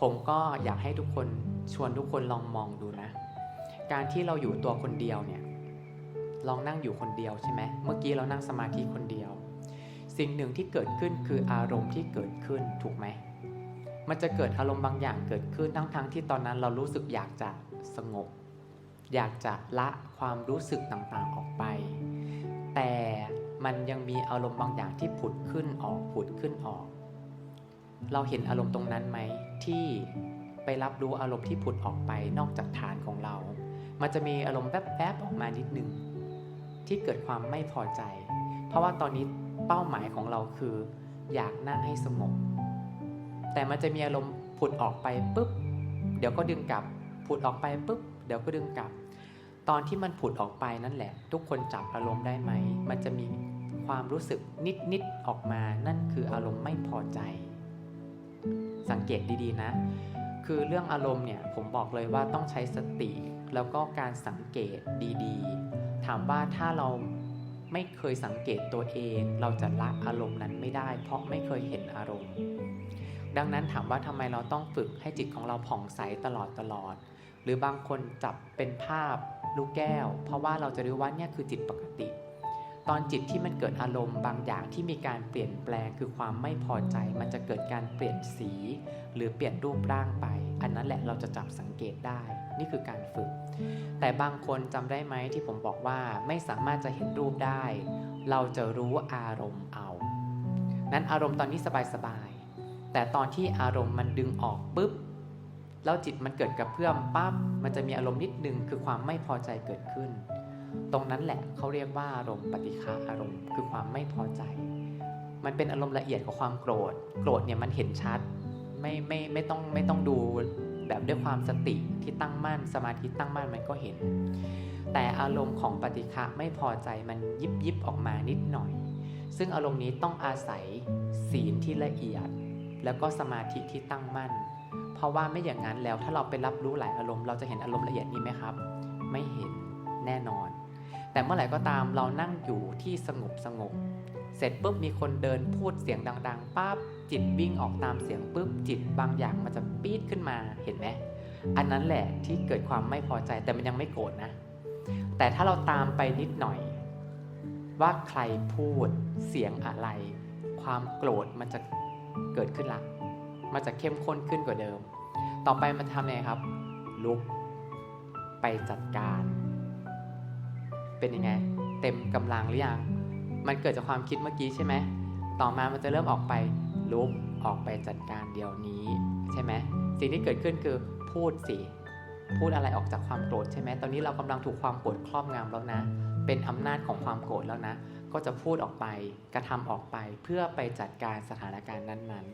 ผมก็อยากให้ทุกคนชวนทุกคนลองมองดูนะ การที่เราอยู่ตัวคนเดียวเนี่ย ลองนั่งอยู่คนเดียวใช่ไหมเมื่อกี้เรานั่งสมาธิคนเดียว สิ่งหนึ่งที่เกิดขึ้นคืออารมณ์ที่เกิดขึ้นถูกไหมมันจะเกิดอารมณ์บางอย่างเกิดขึ้นทั้งๆทที่ตอนนั้นเรารู้สึกอยากจะสงบ อยากจะละความรู้สึกต่างๆออกไป แต่มันยังมีอารมณ์บางอย่างที่ผุดขึ้นออกผุดขึ้นออก เราเห็นอารมณ์ตรงนั้นไหมที่ไปรับรู้อารมณ์ที่ผุดออกไปนอกจากฐานของเรา มันจะมีอารมณ์แป๊บๆออกมานิดนึง ที่เกิดความไม่พอใจ เพราะว่าตอนนี้เป้าหมายของเราคือ อยากนั่งให้สงบแต่มันจะมีอารมณ์ผุดออกไปปุ๊บ เดี๋ยวก็ดึงกลับผุดออกไปปุ๊บ เดี๋ยวก็ดึงกลับ ตอนที่มันผุดออกไปนั่นแหละ ทุกคนจับอารมณ์ได้ไหม มันจะมีความรู้สึกนิดๆออกมานั่นคืออารมณ์ไม่พอใจ สังเกตดีๆนะ คือเรื่องอารมณ์เนี่ยผมบอกเลยว่าต้องใช้สติ แล้วก็การสังเกตดีๆ ถามว่าถ้าเราไม่เคยสังเกตตัวเอง เราจะละอารมณ์นั้นไม่ได้ เพราะไม่เคยเห็นอารมณ์ ดังนั้นถามว่าทำไมเราต้องฝึกให้จิตของเราผ่องใสตลอดตลอด หรือบางคนจับเป็นภาพลูกแก้ว เพราะว่าเราจะรู้ว่าเนี่ยคือจิตปกติ ตอนจิตที่มันเกิดอารมณ์บางอย่างที่มีการเปลี่ยนแปลงคือความไม่พอใจ มันจะเกิดการเปลี่ยนสี หรือเปลี่ยนรูปร่างไป อันนั้นแหละเราจะจับสังเกตได้ นี่คือการฝึก แต่บางคนจำได้ไหมที่ผมบอกว่าไม่สามารถจะเห็นรูปได้ เราจะรู้อารมณ์เอา นั้นอารมณ์ตอนนี้สบายๆแต่ตอนที่อารมณ์มันดึงออกปุ๊บแล้วจิตมันเกิดกับเพื่อมปั๊บมันจะมีอารมณ์นิดนึงคือความไม่พอใจเกิดขึ้น ตรงนั้นแหละเขาเรียกว่าอารมณ์ปฏิฆาอารมณ์ คือความไม่พอใจ มันเป็นอารมณ์ละเอียดของความโกรธ โกรธเนี่ยมันเห็นชัด ไม่ไม่ไม่ต้องไม่ต้องดูแบบด้วยความสติที่ตั้งมั่นสมาธิตั้งมั่นมันก็เห็น แต่อารมณ์ของปฏิฆะไม่พอใจมันยิบยิบออกมานิดหน่อย ซึ่งอารมณ์นี้ต้องอาศัยศีลที่ละเอียด แล้วก็สมาธิที่ตั้งมั่น เพราะว่าไม่อย่างนั้นแล้วถ้าเราไปรับรู้หลายอารมณ์เราจะเห็นอารมณ์ละเอียดนี้ไหมครับ ไม่เห็นแน่นอน แต่เมื่อไหร่ก็ตามเรานั่งอยู่ที่สงบสงบ เสร็จปุ๊บมีคนเดินพูดเสียงดังๆปั๊บจิตวิ่งออกตามเสียงปุ๊บจิตบางอย่างมันจะปี๊ดขึ้นมาเห็นไหมอันนั้นแหละที่เกิดความไม่พอใจแต่มันยังไม่โกรธนะ แต่ถ้าเราตามไปนิดหน่อย ว่าใครพูดเสียงอะไร ความโกรธมันจะเกิดขึ้นละมันจะเข้มข้นขึ้นกว่าเดิม ต่อไปมันทำไงครับ ลุกไปจัดการ เป็นยังไง เต็มกำลังหรือยัง มันเกิดจากความคิดเมื่อกี้ใช่ไหม ต่อมามันจะเริ่มออกไปลุกออกไปจัดการเดี๋ยวนี้ใช่ไหม สิ่งที่เกิดขึ้นคือพูดสิ พูดอะไรออกจากความโกรธใช่ไหม ตอนนี้เรากำลังถูกความโกรธครอบงำแล้วนะ เป็นอำนาจของความโกรธแล้วนะ ก็จะพูดออกไป กระทำออกไป เพื่อไปจัดการสถานการณ์นั้น